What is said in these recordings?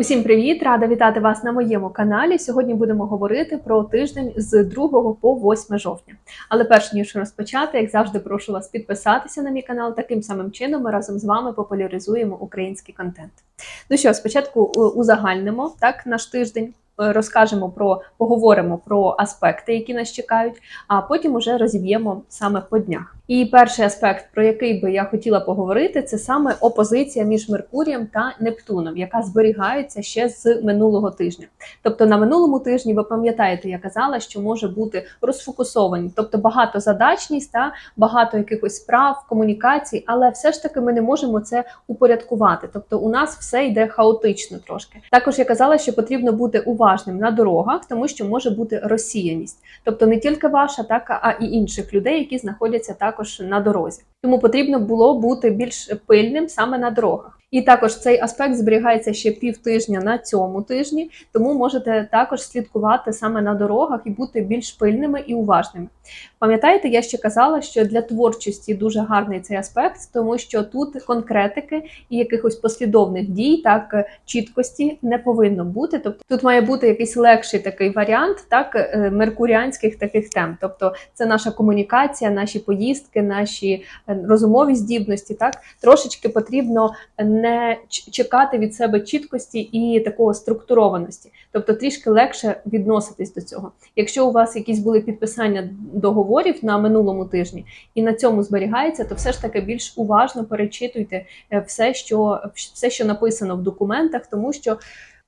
Усім привіт! Рада вітати вас на моєму каналі. Сьогодні будемо говорити про тиждень з 2 по 8 жовтня. Але перш ніж розпочати, як завжди, прошу вас підписатися на мій канал. Таким самим чином ми разом з вами популяризуємо український контент. Ну що, спочатку е, узагальнимо так наш тиждень. Е, Розкажемо про поговоримо про аспекти, які нас чекають, а потім уже розіб'ємо саме по днях. І перший аспект, про який би я хотіла поговорити, це саме опозиція між Меркурієм та Нептуном, яка зберігається ще з минулого тижня. Тобто на минулому тижні ви пам'ятаєте, я казала, що може бути розфокусовані, тобто багатозадачність та багато якихось справ, комунікацій, але все ж таки ми не можемо це упорядкувати. Тобто, у нас все йде хаотично трошки. Також я казала, що потрібно бути уважним на дорогах, тому що може бути розсіяність, тобто не тільки ваша, так а і інших людей, які знаходяться також на дорозі. Тому потрібно було бути більш пильним саме на дорогах. І також цей аспект зберігається ще півтижня на цьому тижні, тому можете також слідкувати саме на дорогах і бути більш пильними і уважними. Пам'ятаєте, я ще казала, що для творчості дуже гарний цей аспект, тому що тут конкретики і якихось послідовних дій, так чіткості не повинно бути. Тобто тут має бути якийсь легший такий варіант, так е, меркуріанських таких тем. Тобто це наша комунікація, наші поїздки, наші е, розумові здібності. Так трошечки потрібно не чекати від себе чіткості і такого структурованості, тобто трішки легше відноситись до цього. Якщо у вас якісь були підписання договорів на минулому тижні і на цьому зберігається, то все ж таки більш уважно перечитуйте е, все, що все, що написано в документах, тому що.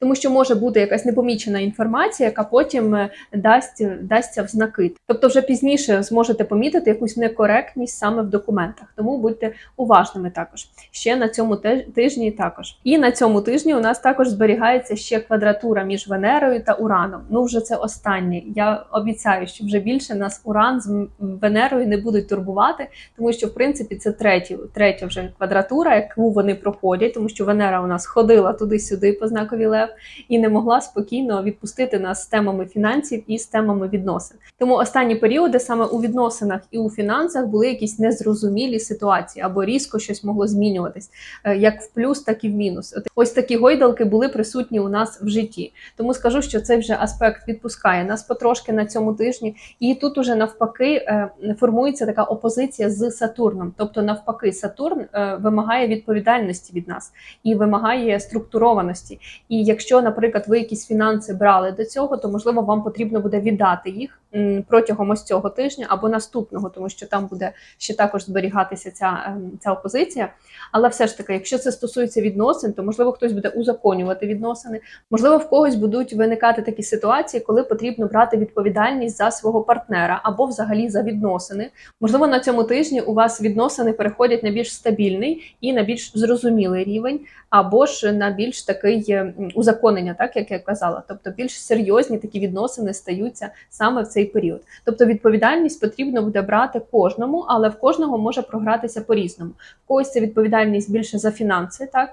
Тому що може бути якась непомічена інформація, яка потім е, дасть дасться в знаки. Тобто, вже пізніше зможете помітити якусь некоректність саме в документах. Тому будьте уважними також. Ще на цьому тижні також. І на цьому тижні у нас також зберігається ще квадратура між Венерою та Ураном. Ну вже це останнє. Я обіцяю, що вже більше нас Уран з Венерою не будуть турбувати, тому що в принципі це третя, третя вже квадратура, яку вони проходять, тому що Венера у нас ходила туди-сюди по знакові Лев і не могла спокійно відпустити нас з темами фінансів і з темами відносин. Тому останні періоди саме у відносинах і у фінансах були якісь незрозумілі ситуації або різко щось могло змінюватись, е, як в плюс, так і в мінус. Ось такі гойдалки були присутні у нас в житті. Тому скажу, що цей вже аспект відпускає нас потрошки на цьому тижні, і тут уже навпаки е, формується така опозиція з Сатурном. Тобто, навпаки, Сатурн е, вимагає відповідальності від нас і вимагає структурованості. І якщо, наприклад, ви якісь фінанси брали до цього, то можливо вам потрібно буде віддати їх протягом ось цього тижня або наступного, тому що там буде ще також зберігатися ця, ем, ця опозиція. Але все ж таки, якщо це стосується відносин, то можливо хтось буде узаконювати відносини. Можливо, в когось будуть виникати такі ситуації, коли потрібно брати відповідальність за свого партнера або взагалі за відносини. Можливо, на цьому тижні у вас відносини переходять на більш стабільний і на більш зрозумілий рівень, або ж на більш такий е, узаконення, так як я казала. Тобто більш серйозні такі відносини стаються саме в цей період. Тобто відповідальність потрібно буде брати кожному, але в кожного може програтися по-різному. В когось це відповідальність більше за фінанси, так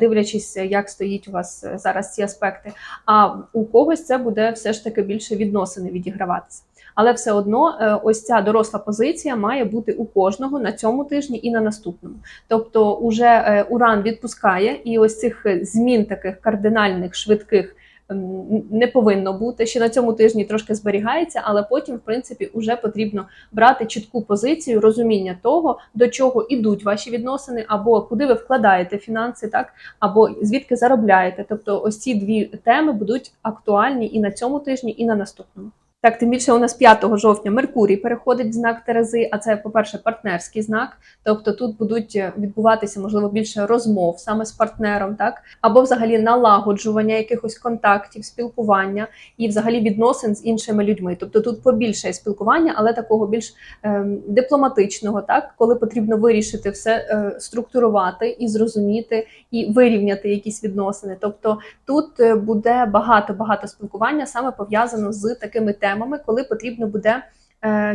дивлячись, як стоїть у вас е, зараз ці аспекти. А у когось це буде все ж таки більше відносини відіграватися. Але все одно, е, ось ця доросла позиція має бути у кожного на цьому тижні і на наступному. Тобто, уже е, Уран відпускає, і ось цих змін таких кардинальних, швидких. Не повинно бути ще на цьому тижні трошки зберігається, але потім, в принципі, вже потрібно брати чітку позицію, розуміння того, до чого ідуть ваші відносини, або куди ви вкладаєте фінанси, так або звідки заробляєте. Тобто, ось ці дві теми будуть актуальні і на цьому тижні, і на наступному. Так, тим більше у нас 5 жовтня Меркурій переходить в знак Терези, а це, по-перше, партнерський знак. Тобто тут будуть е, відбуватися, можливо, більше розмов саме з партнером, так або взагалі налагоджування якихось контактів, спілкування і взагалі відносин з іншими людьми. Тобто тут побільше спілкування, але такого більш ем, дипломатичного, так коли потрібно вирішити все, е, структурувати і зрозуміти, і вирівняти якісь відносини. Тобто тут е, буде багато багато спілкування саме пов'язано з такими темами, коли потрібно буде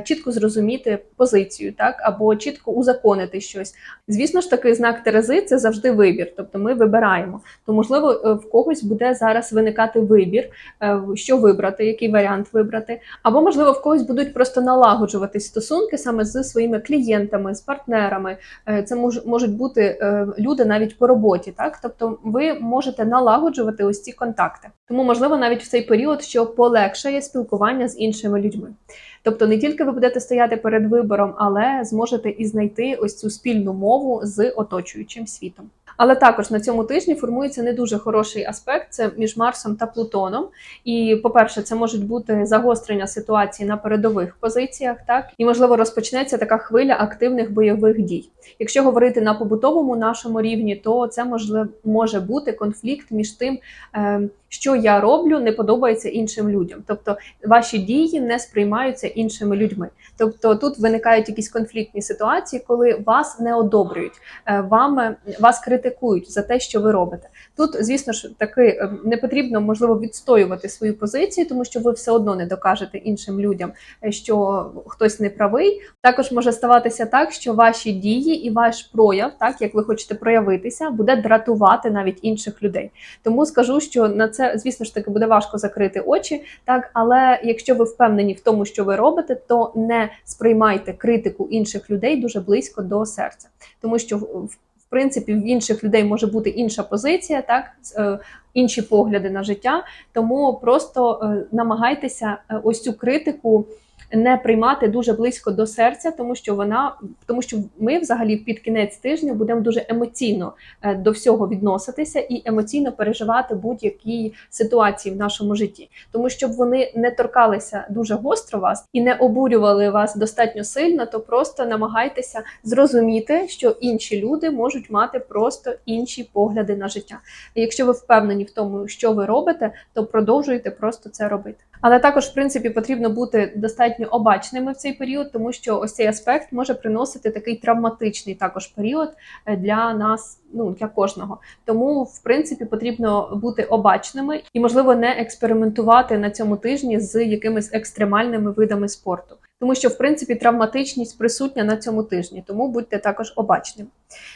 чітко зрозуміти позицію, так або чітко узаконити щось. Звісно ж, такий знак Терези це завжди вибір, тобто ми вибираємо. То можливо е, в когось буде зараз виникати вибір, е, що вибрати, який варіант вибрати, або можливо в когось будуть просто налагоджуватись стосунки саме з своїми клієнтами, з партнерами. Е, Це мож, можуть бути е, люди навіть по роботі, так тобто ви можете налагоджувати ось ці контакти. Тому можливо навіть в цей період, що полегшає спілкування з іншими людьми. Тобто не тільки ви будете стояти перед вибором, але зможете і знайти ось цю спільну мову з оточуючим світом. Але також на цьому тижні формується не дуже хороший аспект це між Марсом та Плутоном. І, по-перше, це можуть бути загострення ситуації на передових позиціях, так і можливо розпочнеться така хвиля активних бойових дій. Якщо говорити на побутовому нашому рівні, то це можливо може бути конфлікт між тим, е, що я роблю, не подобається іншим людям. Тобто ваші дії не сприймаються іншими людьми. Тобто тут виникають якісь конфліктні ситуації, коли вас не одобрюють, е, вам вас критикують за те, що ви робите. Тут, звісно ж, таки е, не потрібно можливо відстоювати свою позицію, тому що ви все одно не докажете іншим людям, е, що хтось не правий. Також може ставатися так, що ваші дії і ваш прояв, так як ви хочете проявитися, буде дратувати навіть інших людей. Тому скажу, що на це, звісно ж таки, буде важко закрити очі, так але якщо ви впевнені в тому, що ви робите, то не сприймайте критику інших людей дуже близько до серця, тому що в в принципі в інших людей може бути інша позиція, так е, інші погляди на життя. Тому просто е, намагайтеся е, ось цю критику. Не приймати дуже близько до серця, тому що вона, тому що ми взагалі під кінець тижня будемо дуже емоційно е, до всього відноситися і емоційно переживати будь-які ситуації в нашому житті, тому щоб вони не торкалися дуже гостро вас і не обурювали вас достатньо сильно, то просто намагайтеся зрозуміти, що інші люди можуть мати просто інші погляди на життя. Якщо ви впевнені в тому, що ви робите, то продовжуйте просто це робити. Але також, в принципі, потрібно бути достатньо обачними в цей період, тому що ось цей аспект може приносити такий травматичний також період е, для нас, ну для кожного. Тому, в принципі, потрібно бути обачними і, можливо, не експериментувати на цьому тижні з якимись екстремальними видами спорту. Тому що, в принципі, травматичність присутня на цьому тижні, тому будьте також обачними.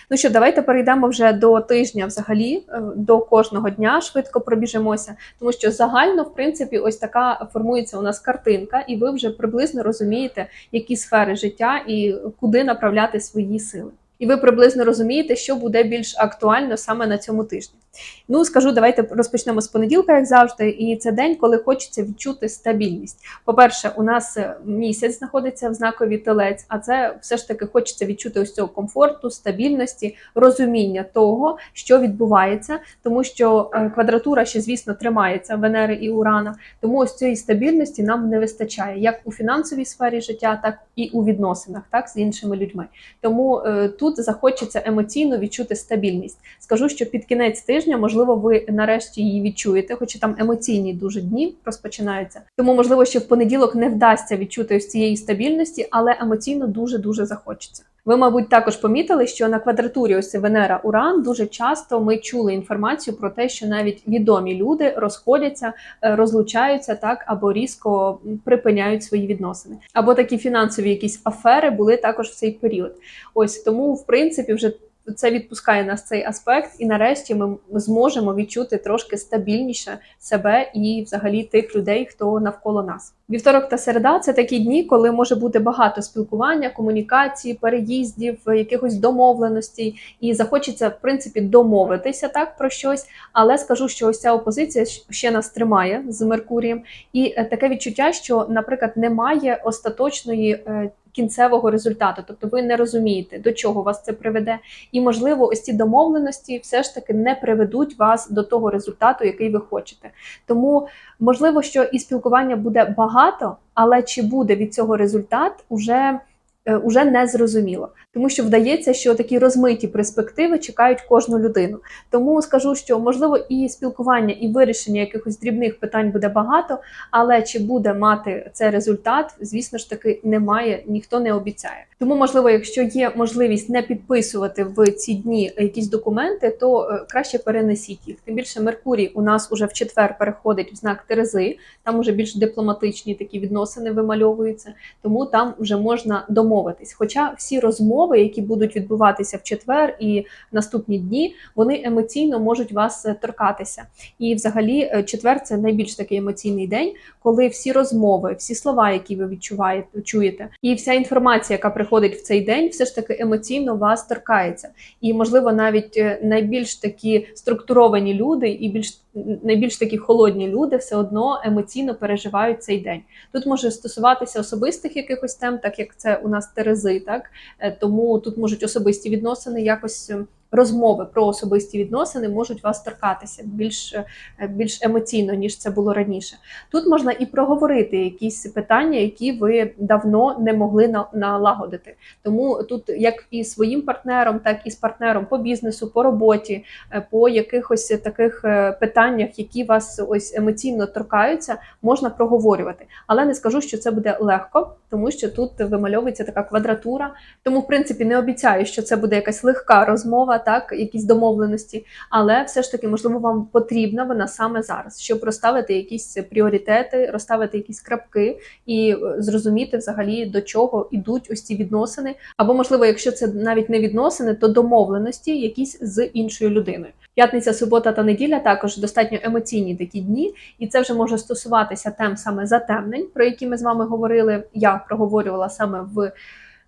Ну що, давайте перейдемо вже до тижня, взагалі, е, до кожного дня швидко пробіжимося, тому що загально, в принципі, ось така формується у нас картинка, і ви вже приблизно розумієте, які сфери життя і куди направляти свої сили. І ви приблизно розумієте, що буде більш актуально саме на цьому тижні. Ну, скажу, давайте розпочнемо з понеділка, як завжди. І це день, коли хочеться відчути стабільність. По-перше, у нас е, місяць знаходиться в знакові телець, а це все ж таки хочеться відчути ось цього комфорту, стабільності, розуміння того, що відбувається, тому що е, квадратура ще, звісно, тримається Венери і Урана. Тому ось цієї стабільності нам не вистачає як у фінансовій сфері життя, так і у відносинах, так з іншими людьми. Тому е, тут захочеться емоційно відчути стабільність. Скажу, що під кінець тижня, можливо, ви нарешті її відчуєте, хоча там емоційні дуже дні розпочинаються. Тому, можливо, ще в понеділок не вдасться відчути ось цієї стабільності, але емоційно дуже дуже захочеться. Ви, мабуть, також помітили, що на квадратурі ось Венера Уран дуже часто ми чули інформацію про те, що навіть відомі люди розходяться, е, розлучаються так або різко припиняють свої відносини. Або такі фінансові якісь афери були також в цей період. Ось тому, в принципі, вже це відпускає нас цей аспект, і нарешті ми зможемо відчути трошки стабільніше себе і, взагалі, тих людей, хто навколо нас. Вівторок та середа це такі дні, коли може бути багато спілкування, комунікації, переїздів, якихось домовленостей, і захочеться в принципі домовитися так про щось. Але скажу, що ось ця опозиція ще нас тримає з Меркурієм, і е, таке відчуття, що, наприклад, немає остаточної. Кінцевого результату, тобто ви не розумієте, до чого вас це приведе, і можливо, ось ці домовленості все ж таки не приведуть вас до того результату, який ви хочете. Тому можливо, що і спілкування буде багато, але чи буде від цього результат, уже уже не зрозуміло, тому що вдається, що такі розмиті перспективи чекають кожну людину. Тому скажу, що можливо і спілкування, і вирішення якихось дрібних питань буде багато, але чи буде мати це результат, звісно ж таки, немає, ніхто не обіцяє. Тому, можливо, якщо є можливість не підписувати в ці дні якісь документи, то е, краще перенесіть їх. Тим більше Меркурій у нас уже в четвер переходить в знак Терези, там уже більш дипломатичні такі відносини вимальовуються, тому там вже можна домовитись. Хоча всі розмови, які будуть відбуватися в четвер і наступні дні, вони емоційно можуть вас е, торкатися. І, взагалі, е, четвер це найбільш такий емоційний день, коли всі розмови, всі слова, які ви відчуваєте, чуєте, і вся інформація, яка приходить в цей день, все ж таки емоційно вас торкається. І, можливо, навіть е, найбільш такі структуровані люди і більш найбільш такі холодні люди все одно емоційно переживають цей день. Тут може стосуватися особистих якихось тем, так як це у нас Терези, так Е, тому тут можуть особисті відносини якось. Розмови про особисті відносини можуть вас торкатися більш, е, більш емоційно, ніж це було раніше. Тут можна і проговорити якісь питання, які ви давно не могли на- налагодити. Тому тут як і своїм партнером, так і з партнером по бізнесу, по роботі, е, по якихось таких е, питаннях, які вас ось емоційно торкаються, можна проговорювати. Але не скажу, що це буде легко, тому що тут вимальовується така квадратура. Тому, в принципі, не обіцяю, що це буде якась легка розмова, так, якісь домовленості, але все ж таки, можливо, вам потрібна вона саме зараз, щоб розставити якісь пріоритети, розставити якісь крапки і е, зрозуміти взагалі до чого ідуть ось ці відносини. Або, можливо, якщо це навіть не відносини, то домовленості якісь з іншою людиною. П'ятниця, субота та неділя також достатньо емоційні такі дні, і це вже може стосуватися тем саме затемнень, про які ми з вами говорили. Я проговорювала саме в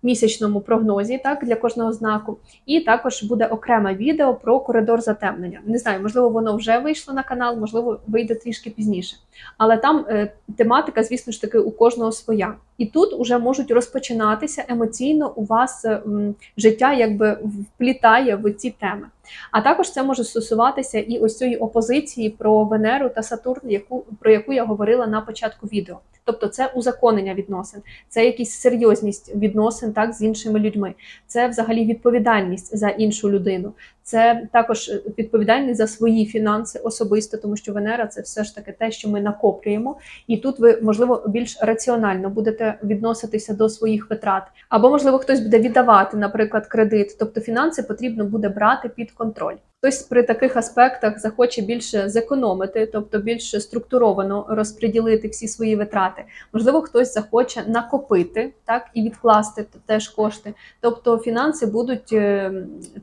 місячному прогнозі, так для кожного знаку. І також буде окреме відео про коридор затемнення. Не знаю, можливо, воно вже вийшло на канал, можливо, вийде трішки пізніше. Але там е, тематика, звісно ж таки, у кожного своя. І тут уже можуть розпочинатися емоційно у вас е, м, життя, якби вплітає в ці теми. А також це може стосуватися і ось цієї опозиції про Венеру та Сатурн, яку про яку я говорила на початку відео. Тобто це узаконення відносин, це якісь серйозність відносин так з іншими людьми, це взагалі відповідальність за іншу людину. Це також е, відповідальність за свої фінанси особисто, тому що Венера це все ж таки те, що ми накоплюємо, і тут ви можливо більш раціонально будете відноситися до своїх витрат, або можливо хтось буде віддавати, наприклад, кредит. Тобто фінанси потрібно буде брати під контроль. Хтось при таких аспектах захоче більше зекономити, тобто більш структуровано розподілити всі свої витрати. Можливо, хтось захоче накопити так і відкласти теж кошти. Тобто фінанси будуть е,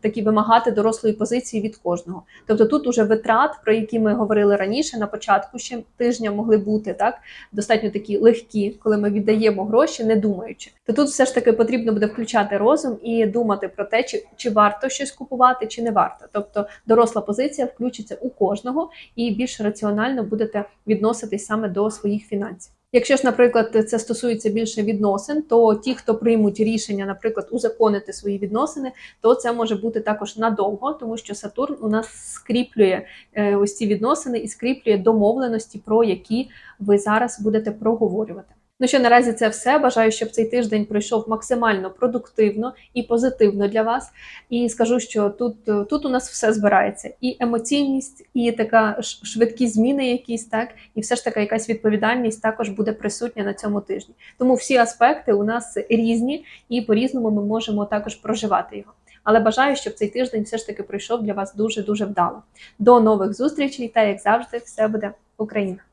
такі вимагати дорослої позиції від кожного. Тобто тут уже витрат, про які ми говорили раніше на початку ще тижня могли бути так достатньо такі легкі, коли ми віддаємо гроші, не думаючи. То тут все ж таки потрібно буде включати розум і думати про те, чи, чи варто щось купувати, чи не варто. Тобто доросла позиція включиться у кожного і більш раціонально будете відноситись саме до своїх фінансів. Якщо ж, наприклад, це стосується більше відносин, то ті, хто приймуть рішення, наприклад, узаконити свої відносини, то це може бути також надовго, тому що Сатурн у нас скріплює е, ось ці відносини і скріплює домовленості, про які ви зараз будете проговорювати. Ну що наразі це все. Бажаю, щоб цей тиждень пройшов максимально продуктивно і позитивно для вас. І скажу, що тут, тут у нас все збирається: і емоційність, і така швидкі зміни, якісь так, і все ж таки якась відповідальність також буде присутня на цьому тижні. Тому всі аспекти у нас різні, і по-різному ми можемо також проживати його. Але бажаю, щоб цей тиждень все ж таки пройшов для вас дуже дуже вдало. До нових зустрічей, та як завжди, все буде Україна!